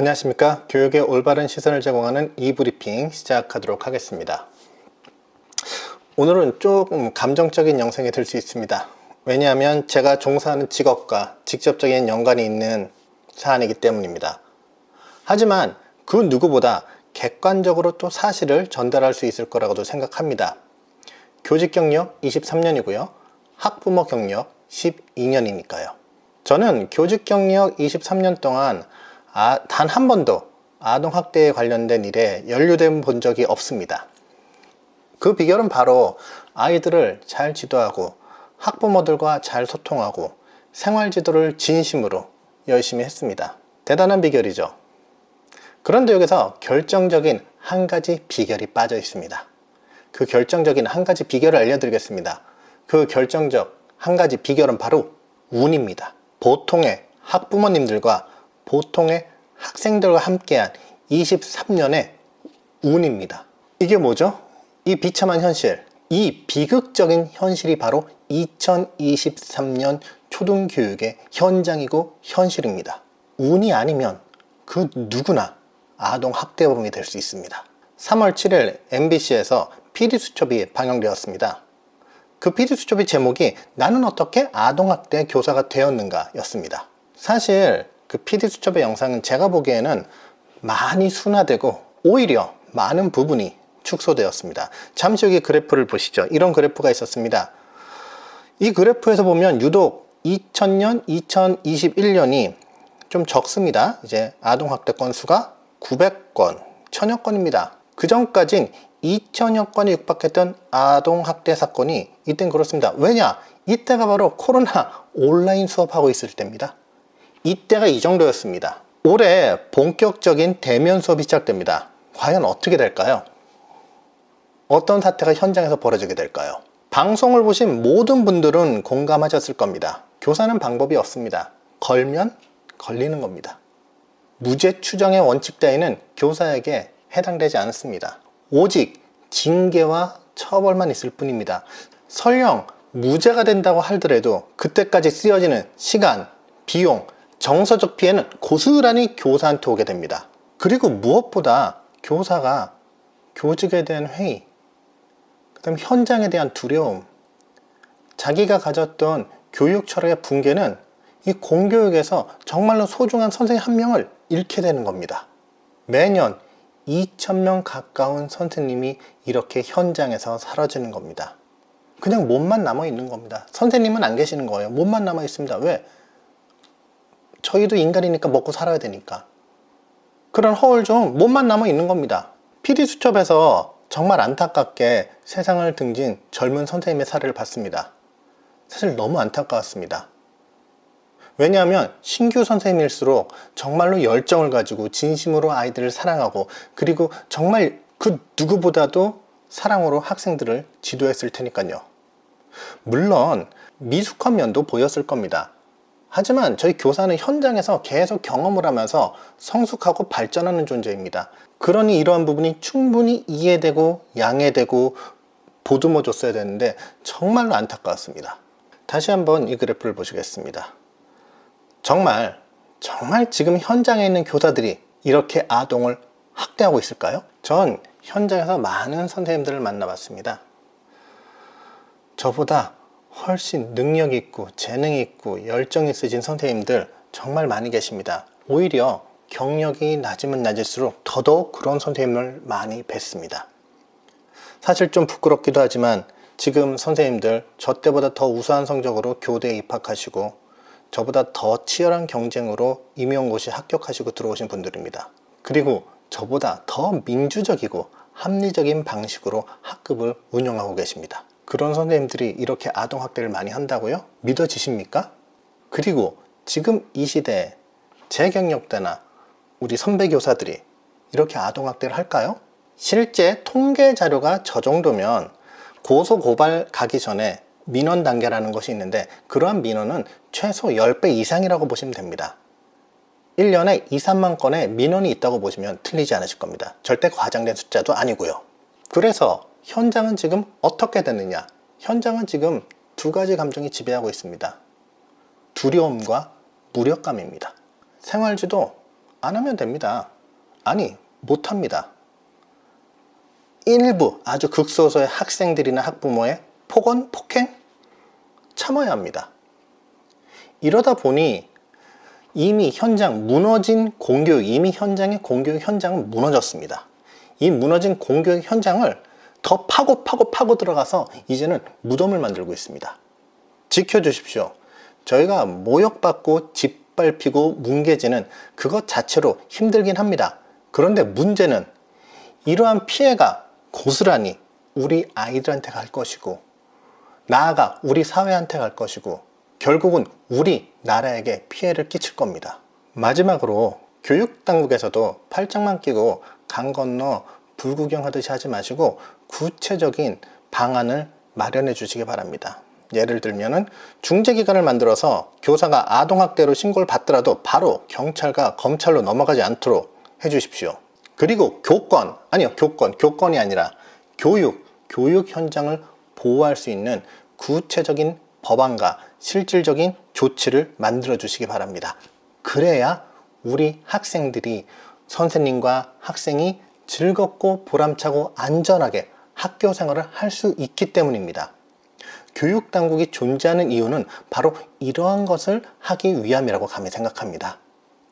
안녕하십니까. 교육의 올바른 시선을 제공하는 이브리핑 시작하도록 하겠습니다. 오늘은 조금 감정적인 영상이 될 수 있습니다. 왜냐하면 제가 종사하는 직업과 직접적인 연관이 있는 사안이기 때문입니다. 하지만 그 누구보다 객관적으로 또 사실을 전달할 수 있을 거라고도 생각합니다. 교직 경력 23년이고요. 학부모 경력 12년이니까요. 저는 교직 경력 23년 동안 아, 단 한 번도 아동학대에 관련된 일에 연루된 본 적이 없습니다. 그 비결은 바로 아이들을 잘 지도하고 학부모들과 잘 소통하고 생활 지도를 진심으로 열심히 했습니다. 대단한 비결이죠. 그런데 여기서 결정적인 한 가지 비결이 빠져 있습니다. 그 결정적인 한 가지 비결을 알려드리겠습니다. 그 결정적 한 가지 비결은 바로 운입니다. 보통의 학부모님들과 보통의 학생들과 함께한 23년의 운입니다. 이게 뭐죠? 이 비참한 현실, 이 비극적인 현실이 바로 2023년 초등교육의 현장이고 현실입니다. 운이 아니면 그 누구나 아동 학대범이 될 수 있습니다. 3월 7일 MBC에서 PD 수첩이 방영되었습니다. 그 PD 수첩의 제목이 나는 어떻게 아동학대 교사가 되었는가 였습니다. 사실 그 PD 수첩의 영상은 제가 보기에는 많이 순화되고 오히려 많은 부분이 축소되었습니다. 잠시 여기 그래프를 보시죠. 이런 그래프가 있었습니다. 이 그래프에서 보면 유독 2000년, 2021년이 좀 적습니다. 이제 아동학대 건수가 900건, 1000여 건입니다. 그 전까진 2천여 건이 육박했던 아동학대 사건이 이땐 그렇습니다. 왜냐? 이때가 바로 코로나 온라인 수업하고 있을 때입니다. 이때가 이 정도였습니다. 올해 본격적인 대면 수업이 시작됩니다. 과연 어떻게 될까요? 어떤 사태가 현장에서 벌어지게 될까요? 방송을 보신 모든 분들은 공감하셨을 겁니다. 교사는 방법이 없습니다. 걸면 걸리는 겁니다. 무죄 추정의 원칙 따위는 교사에게 해당되지 않습니다. 오직 징계와 처벌만 있을 뿐입니다. 설령 무죄가 된다고 하더라도 그때까지 쓰여지는 시간, 비용, 정서적 피해는 고스란히 교사한테 오게 됩니다. 그리고 무엇보다 교사가 교직에 대한 회의, 그 다음 현장에 대한 두려움, 자기가 가졌던 교육 철학의 붕괴는 이 공교육에서 정말로 소중한 선생님 한 명을 잃게 되는 겁니다. 매년 2,000명 가까운 선생님이 이렇게 현장에서 사라지는 겁니다. 그냥 몸만 남아 있는 겁니다. 선생님은 안 계시는 거예요. 몸만 남아 있습니다. 왜? 저희도 인간이니까 먹고 살아야 되니까. 그런 허울 좀 몸만 남아 있는 겁니다. PD 수첩에서 정말 안타깝게 세상을 등진 젊은 선생님의 사례를 봤습니다. 사실 너무 안타까웠습니다. 왜냐하면 신규 선생님일수록 정말로 열정을 가지고 진심으로 아이들을 사랑하고 그리고 정말 그 누구보다도 사랑으로 학생들을 지도했을 테니까요. 물론 미숙한 면도 보였을 겁니다. 하지만 저희 교사는 현장에서 계속 경험을 하면서 성숙하고 발전하는 존재입니다. 그러니 이러한 부분이 충분히 이해되고 양해되고 보듬어 줬어야 되는데 정말로 안타까웠습니다. 다시 한번 이 그래프를 보시겠습니다. 정말 정말 지금 현장에 있는 교사들이 이렇게 아동을 학대하고 있을까요? 전 현장에서 많은 선생님들을 만나봤습니다. 저보다 훨씬 능력 있고 재능 있고 열정 있으신 선생님들 정말 많이 계십니다. 오히려 경력이 낮으면 낮을수록 더더욱 그런 선생님을 많이 뵀습니다. 사실 좀 부끄럽기도 하지만 지금 선생님들 저 때보다 더 우수한 성적으로 교대에 입학하시고 저보다 더 치열한 경쟁으로 임용고시 합격하시고 들어오신 분들입니다. 그리고 저보다 더 민주적이고 합리적인 방식으로 학급을 운영하고 계십니다. 그런 선생님들이 이렇게 아동학대를 많이 한다고요? 믿어지십니까? 그리고 지금 이 시대에 제 경력대나 우리 선배 교사들이 이렇게 아동학대를 할까요? 실제 통계 자료가 저 정도면 고소 고발 가기 전에 민원 단계라는 것이 있는데 그러한 민원은 최소 10배 이상이라고 보시면 됩니다. 1년에 2, 3만 건의 민원이 있다고 보시면 틀리지 않으실 겁니다. 절대 과장된 숫자도 아니고요. 그래서 현장은 지금 어떻게 됐느냐? 현장은 지금 두 가지 감정이 지배하고 있습니다. 두려움과 무력감입니다. 생활지도 안 하면 됩니다. 아니, 못 합니다. 일부 아주 극소수의 학생들이나 학부모의 폭언, 폭행 참아야 합니다. 이러다 보니 이미 현장 무너진 공교육, 이미 현장의 공교육 현장은 무너졌습니다. 이 무너진 공교육 현장을 더 파고 파고 파고 들어가서 이제는 무덤을 만들고 있습니다. 지켜주십시오. 저희가 모욕받고 짓밟히고 뭉개지는 그것 자체로 힘들긴 합니다. 그런데 문제는 이러한 피해가 고스란히 우리 아이들한테 갈 것이고 나아가 우리 사회한테 갈 것이고 결국은 우리 나라에게 피해를 끼칠 겁니다. 마지막으로 교육 당국에서도 팔짱만 끼고 강 건너 불구경하듯이 하지 마시고 구체적인 방안을 마련해 주시기 바랍니다. 예를 들면은 중재기관을 만들어서 교사가 아동학대로 신고를 받더라도 바로 경찰과 검찰로 넘어가지 않도록 해 주십시오. 그리고 교권, 아니요, 교권, 교권이 아니라 교육, 교육 현장을 보호할 수 있는 구체적인 법안과 실질적인 조치를 만들어 주시기 바랍니다. 그래야 우리 학생들이 선생님과 학생이 즐겁고 보람차고 안전하게 학교 생활을 할 수 있기 때문입니다. 교육 당국이 존재하는 이유는 바로 이러한 것을 하기 위함이라고 감히 생각합니다.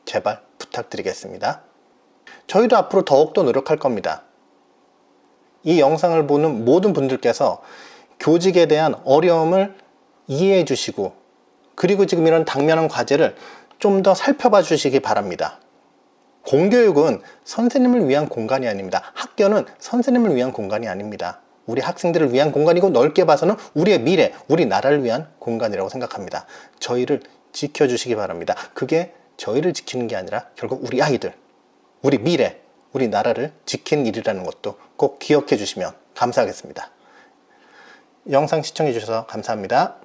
제발 부탁드리겠습니다. 저희도 앞으로 더욱더 노력할 겁니다. 이 영상을 보는 모든 분들께서 교직에 대한 어려움을 이해해 주시고 그리고 지금 이런 당면한 과제를 좀 더 살펴봐 주시기 바랍니다. 공교육은 선생님을 위한 공간이 아닙니다. 학교는 선생님을 위한 공간이 아닙니다. 우리 학생들을 위한 공간이고 넓게 봐서는 우리의 미래, 우리 나라를 위한 공간이라고 생각합니다. 저희를 지켜주시기 바랍니다. 그게 저희를 지키는 게 아니라 결국 우리 아이들, 우리 미래, 우리 나라를 지키는 일이라는 것도 꼭 기억해 주시면 감사하겠습니다. 영상 시청해 주셔서 감사합니다.